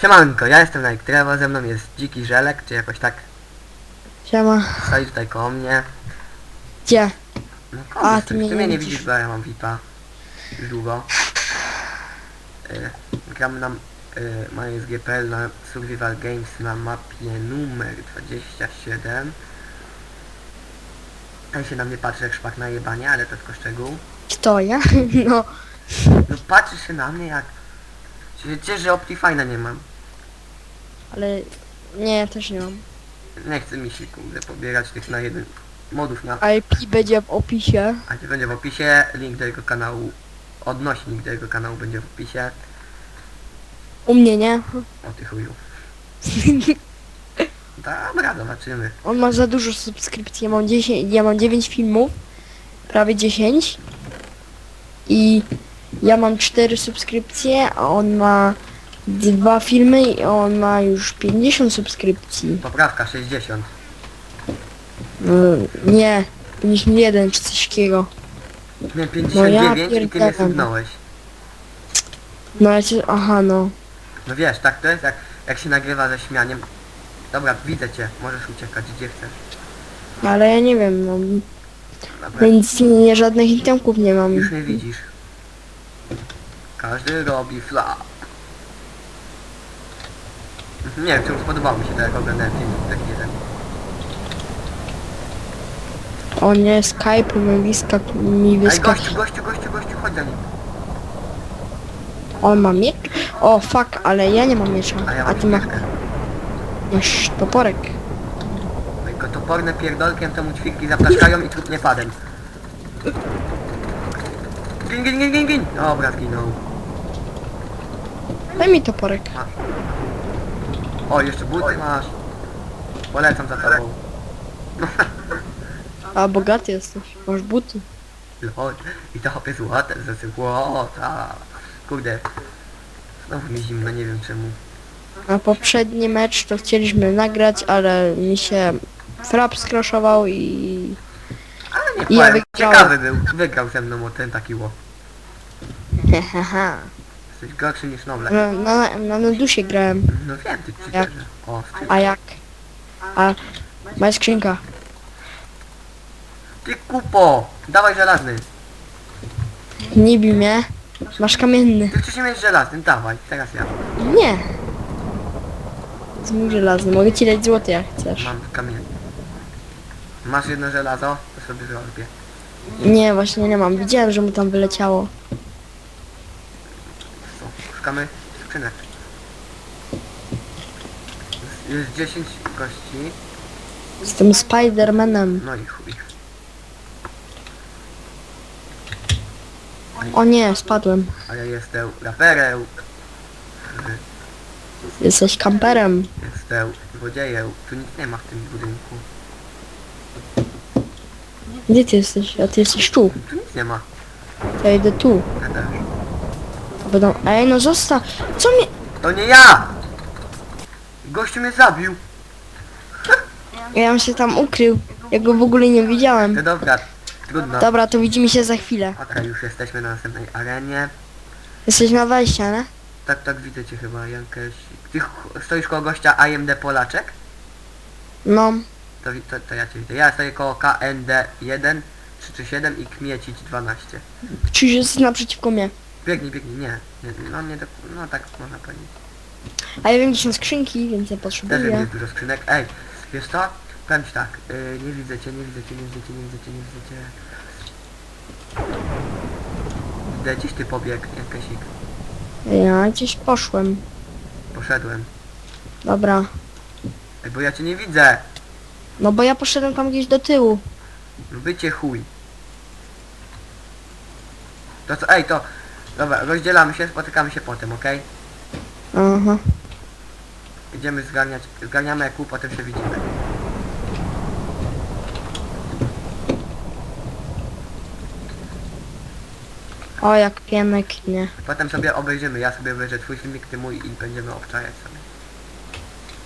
Siemanko, ja jestem Nike Trevo, ze mną jest Dziki Żelek, czy jakoś tak Siema. stoi tutaj koło mnie. Gdzie? No, A, kurde, ty mnie ty nie mnie nie widzisz. widzisz, bo ja mam VIPa już długo. Y, gramy na y, MySGPL na Survival Games na mapie numer 27. Ten się na mnie patrzy jak szpak na jebanie, ale to tylko szczegół. Kto ja? No. No patrzy się na mnie jak... Cieszę, że Optifine'a nie mam. Ale nie, też nie mam. Nie chce mi się kurde pobierać tych na jeden modów na IP będzie w opisie. A będzie w opisie, link do jego kanału, odnośnik do jego kanału będzie w opisie. U mnie nie. O ty chuju. Dobra, zobaczymy. On ma za dużo subskrypcji. Ja mam 10, ja mam 9 filmów. Prawie 10. I ja mam 4 subskrypcje, a on ma dwa filmy i on ma już 50 subskrypcji. Poprawka 60. No, nie, 51 czy coś takiego. Miałem No ja 59 i ty mnie subnąłeś. No ja cię, aha no. No wiesz, tak to jest jak, jak się nagrywa ze śmianiem. Dobra, widzę cię, możesz uciekać gdzie chcesz. Ale ja nie wiem, no. Dobra, Nic, nie, żadnych itemków nie mam. już mnie widzisz. Każdy robi flap. Nie wiem, czemu spodobało mi się to, jak oglądałem film taki jeden. O nie, Skype mi wyskak mi Ej, wyskak. gościu, gościu, gościu, gościu, chodź za nim. On ma miecz? O fuck, ale ja nie mam miecza. A ja A mam ty masz, świeczkę. masz toporek. Tylko toporne pierdolkiem temu ćwirki zaplaszkają i trup nie padem. Gin, gin, gin, gin, gin! Dobra, zginął. Daj mi toporek. Masz. O, jeszcze buty masz. Polecam za tobą. A bogaty jesteś. Masz buty. Lol. I to hopie złote, ze złota. Kurde. Znowu mi zimno, nie wiem czemu. A poprzedni mecz to chcieliśmy nagrać, ale mi się frap skraszował i... Ale nie I ja powiem, wygrałem. ciekawy był. Wygrał ze mną o ten taki ło. Haha. Jesteś gorszy niż Noble. Na, na, na Nudusie grałem. No wiem, ty Jak? O, skrzynka. A jak? A... Moja skrzynka. Ty kupo! Dawaj żelazny. Nie bij mnie. Masz kamienny. Ty chcesz mieć żelazny, dawaj, teraz ja. Nie. Z mój żelazny. Mogę ci dać złoty jak chcesz. Mam kamień. Masz jedno żelazo? To sobie zrobię. Nie, właśnie nie mam. Widziałem, że mu tam wyleciało. Szukamy skrzynek. Jest- Jest 10 kości. Z tym Spidermanem. No i chuj. O nie, spadłem. A ja jestem raperem. Jesteś kamperem. Jestem złodziejem. Tu nic nie ma w tym budynku. Gdzie ty jesteś? A ty jesteś tu. Tu nic nie ma. Ja idę tu. Ja też. Będą... Ej, no zostaw. Co mnie... To nie ja! Gościu mnie zabił. Ja bym się tam ukrył. Ja go w ogóle nie widziałem. No dobra, trudno. Dobra, to widzimy się za chwilę. Okej, już jesteśmy na następnej arenie. Jesteś na wejściu, nie? Tak, tak, widzę cię chyba, Jankeś. Ty ch- stoisz koło gościa AMD Polaczek? No. To, wi- to, to ja cię widzę. Ja stoję koło KND1, 337 i Kmiecić 12. Czyż jesteś naprzeciwko mnie. Biegnij, biegnij, nie. nie no nie do, no tak można powiedzieć. A ja wiem, gdzie są skrzynki, więc ja Też potrzebuję. jest dużo skrzynek. Ej, wiesz co? Powiem ci tak, yy, nie widzę cię, nie widzę cię, nie widzę cię, nie widzę cię, nie widzę cię. Widzę, gdzieś ty pobiegł, Jankesik. Ja gdzieś poszłem. Poszedłem. Dobra. Ej, bo ja cię nie widzę. No bo ja poszedłem tam gdzieś do tyłu. No Bycie chuj. To co, ej, to... Dobra, rozdzielamy się, spotykamy się potem, okej? Aha. Idziemy zgarniać, zgarniamy eku, potem się widzimy. O, jak piemek, nie. Potem sobie obejrzymy, ja sobie obejrzę twój filmik, ty mój i będziemy obczajać sobie.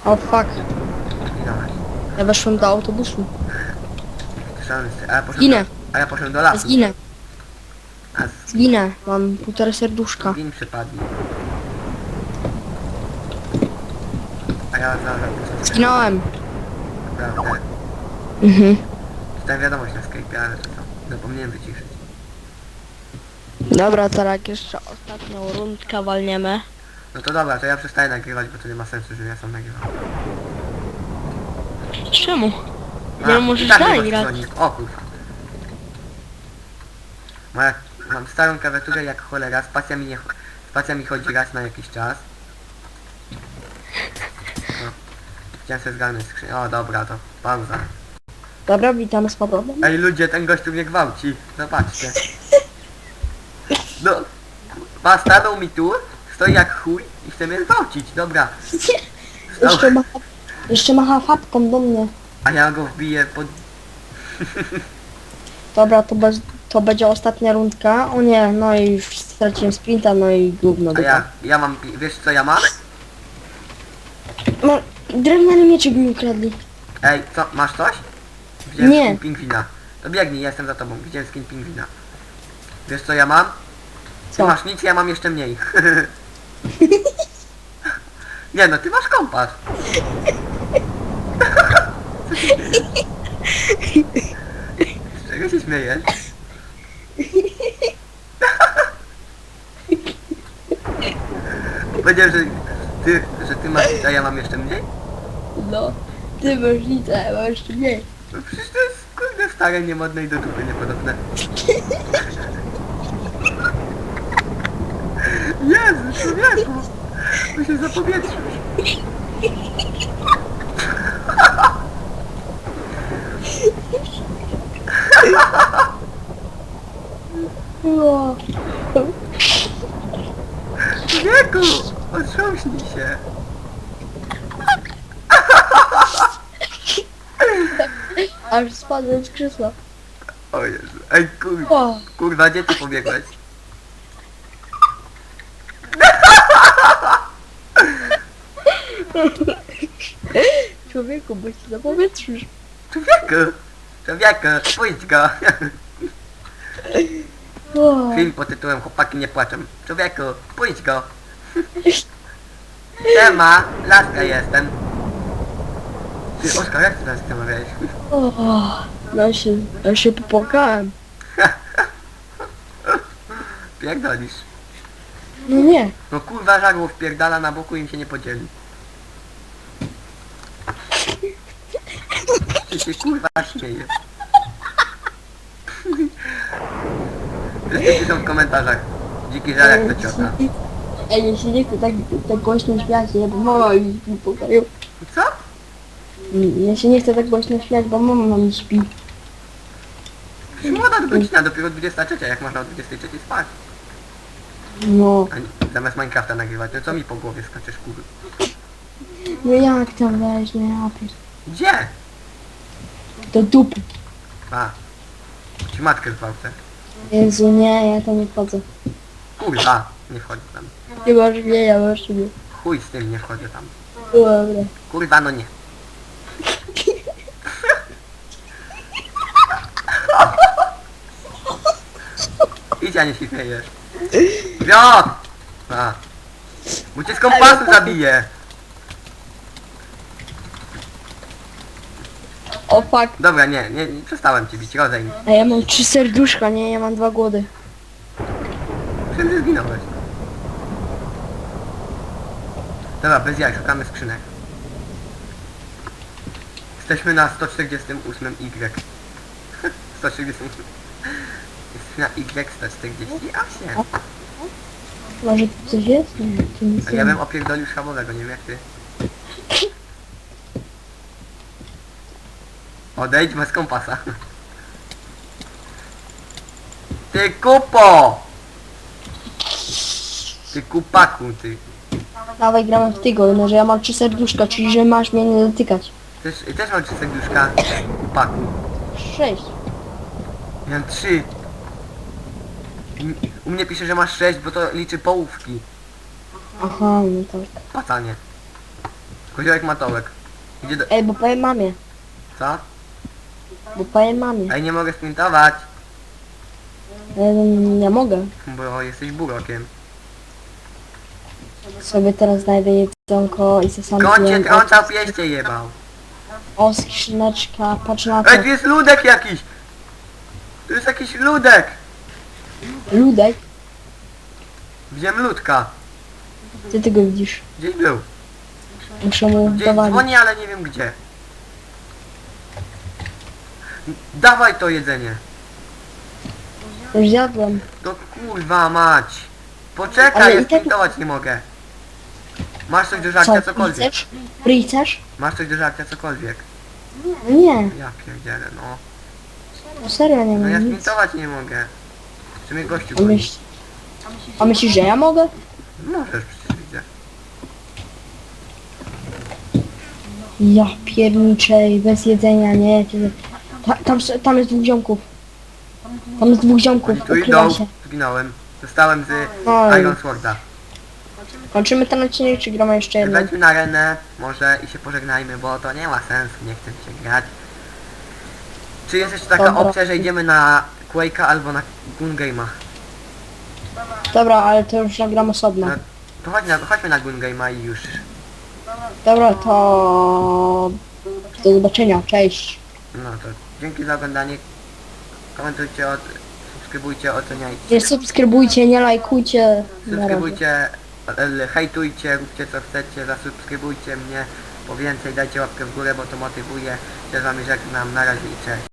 O, fuck. I dawaj. Ja weszłem do autobusu. Szansy. A ja poszedłem Zginę. do, a ja poszedłem do lasu. Zginę. A Zginę. Mam półtora serduszka. zgin przypadnie. ja zaraz Zginąłem. naprawdę. Mhm. Czytałem wiadomość na Skype, ale to co? Zapomniałem wyciszyć. Dobra, teraz jeszcze ostatnią rundkę walniemy. No to dobra, to ja przestaję nagrywać, bo to nie ma sensu, że ja sam nagrywam. Czemu? A, i możesz tak dalej grać. O kurwa. Moja, mam starą klawiaturę jak cholera, spacja mi nie cho- spacja mi chodzi raz na jakiś czas. No. Chciałem sobie zgarnąć skrzynię. O dobra, to pauza. Dobra, witamy z powrotem. Ej ludzie, ten gościu mnie gwałci. Zobaczcie. No, ma stanął mi tu, stoi jak chuj i chce mnie gwałcić. Dobra. Jeszcze macha, jeszcze macha fapką do mnie. a ja go wbiję pod... Dobra, to, bez, to będzie ostatnia rundka. O nie, no i już straciłem sprinta, no i gówno A dupa. ja, ja mam, pi- wiesz co ja mam? No, drewniany mieczyk mi ukradli. Ej, co, masz coś? Widziałem Nie. skin pingwina. To biegnij, ja jestem za tobą. Widziałem skin pingwina. Wiesz co ja mam? Ty Co? masz nic, ja mam jeszcze mniej. Nie no, ty masz kompas. Z czego się śmiejesz? Powiedział, że ty, że ty masz a ja mam jeszcze mniej? No, ty masz nic, a ja mam jeszcze mniej. No przecież to jest kurde stare, niemodne i do dupy niepodobne. Jezu, człowieku! My się zapowietrzysz. O, Człowieku! Otrząśnij się. aż spadłem z krzesła. O Jezu. Ej kur... O, kurwa, gdzie ty pobiegłeś? człowieku, bo się zapowietrzysz. Człowieku! Człowieku, pójdź go! O, Film pod tytułem Chłopaki nie płaczą. Człowieku, pójdź go! Siema, laska jestem. Ty, Oskar, jak ty teraz zamawiałeś? o, no się, ja się popłakałem. Pierdolisz. No nie, No kurwa żarło wpierdala na boku i im się nie podzieli. Ty się kurwa śmieje. Wszyscy piszą w komentarzach. Dziki żar jak to ciota. Ej, się nie chcę tak, tak głośno śmiać, nie, bo mama mi śpi w pokoju. Co? Ja się nie chcę tak głośno śmiać, bo mama mi śpi. Przecież młoda godzina, dopiero 23, jak można o 23 spać. No, A nie, zamiast Minecrafta nagrywać, no co mi po głowie skaczesz kurwa? no jak tam weź, no ja pier... Gdzie? Do dupy. A. Ci matkę gwałcę. Jezu, nie, ja tam nie wchodzę. Kurwa, nie wchodź tam. Nie masz mnie, ja masz mnie. Chuj z tym, nie wchodzę tam. Dobra. Kurwa, no nie. Idź, a nie śmiejesz. Wiot! A. Bo cię z kompasu zabiję. O fuck. Dobra, nie, nie, nie przestałem cię bić, rozejm. A ja mam trzy serduszka, nie, ja mam dwa głody. Wszędzie zginąłeś. Dobra, bez jaj, szukamy skrzynek. Jesteśmy na 148 Y. 148. Jesteśmy na Y 148. Może tu coś jest? Nie, tu nic A nie ja ma. bym opierdolił schabowego, nie wiem jak ty. Odejdź bez kompasa. Ty kupo! Ty kupaku, ty. Dawaj, gramy w tego, no że ja mam trzy serduszka, czyli że masz mnie nie dotykać. Też, też mam trzy serduszka. Kupaku. Sześć. Miałem trzy. U mnie pisze, że masz sześć, bo to liczy połówki. Aha, no tak. Pacanie. Koziołek matołek. Gdzie do... Ej, bo powiem mamie. Co? Bo powiem mamie. Ej, nie mogę sprintować, nie mogę. bo jesteś burokiem. Sobie teraz znajdę jedzonko i se sam Kocie zjem. trącał, pieście jebał. O, skrzyneczka, patrz na Ej, to. tu jest ludek jakiś! Tu jest jakiś ludek! Ludek, Wziąłem ludka. ty tego widzisz. Gdzieś był. Muszę mu Gdzieś dowalić. dzwoni, ale nie wiem gdzie. Dawaj to jedzenie. Już zjadłem. No kurwa mać. Poczekaj, ja i tak- sprintować nie mogę. Masz coś do Co, żarcia, cokolwiek. chcesz? Masz coś do żarcia, cokolwiek. Nie, Ja pierdzielę, no. no serio nie No ja mam nic. sprintować nie mogę. Czy mnie gościu A, goni? myśl... A myślisz, że ja mogę? Możesz przecież widzę. Ja pierniczej, bez jedzenia, nie. Ta, tam, s- tam jest dwóch ziomków. Tam jest dwóch ziomków, tu idą. się. Zginąłem. Zostałem z. Iron Sworda. Kończymy ten odcinek, czy gramy jeszcze jedną? Wejdźmy na arenę może i się pożegnajmy, bo to nie ma sensu, nie chcę się grać. Czy jest jeszcze taka Dobra. opcja, że idziemy na Quake'a albo na Gun Game'a? Dobra, ale to już nagram osobno. No, to chodź na, chodźmy na Gun Game'a i już. Dobra, to... Do zobaczenia, cześć. No to dzięki za oglądanie. Komentujcie, subskrybujcie, oceniajcie. Nie subskrybujcie, nie lajkujcie. Subskrybujcie, e, hejtujcie, róbcie co chcecie, zasubskrybujcie mnie po więcej, dajcie łapkę w górę, bo to motywuje. Ja z wami żegnam, na razie i cześć.